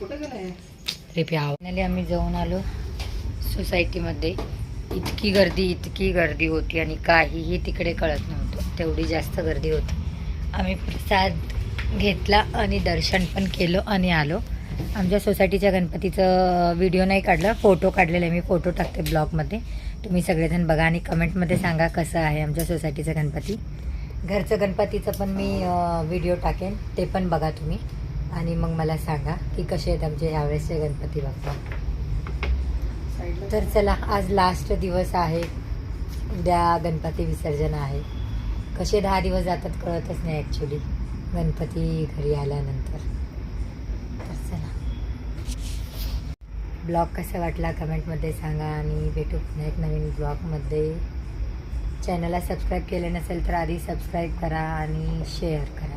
Finally आम्ही जाऊन आलो सोसायटीमध्ये इतकी गर्दी इतकी गर्दी होती आणि काहीही तिकडे कळत नव्हतं. तेवढी जास्त गर्दी होती. आम्ही प्रसाद घेतला आणि दर्शन पण केलं आणि आलो. आमच्या सोसायटीच्या गणपतीचं व्हिडिओ नाही काढला. फोटो काढलेला आहे मी. फोटो टाकते ब्लॉगमध्ये तुम्ही सगळेजण बघा आणि कमेंटमध्ये सांगा कसं आहे आमच्या सोसायटीचं गणपती. घरचं गणपतीचं पण मी व्हिडिओ टाकेन. ते पण बघा तुम्ही. आणि मग मला सांगा की कसे आहेत आमचे ह्यावेळेसचे गणपती बाप्पा? तर चला आज लास्ट दिवस आहे. उद्या गणपती विसर्जन आहे. कसे दहा दिवस जातात कळतच नाही ॲक्च्युली गणपती घरी आल्यानंतर. तर चला. ब्लॉग कसा वाटला कमेंटमध्ये सांगा आणि भेटू पुन्हा एक नवीन ब्लॉगमध्ये. चॅनलला सबस्क्राईब केले नसेल तर आधी सबस्क्राईब करा आणि शेअर करा.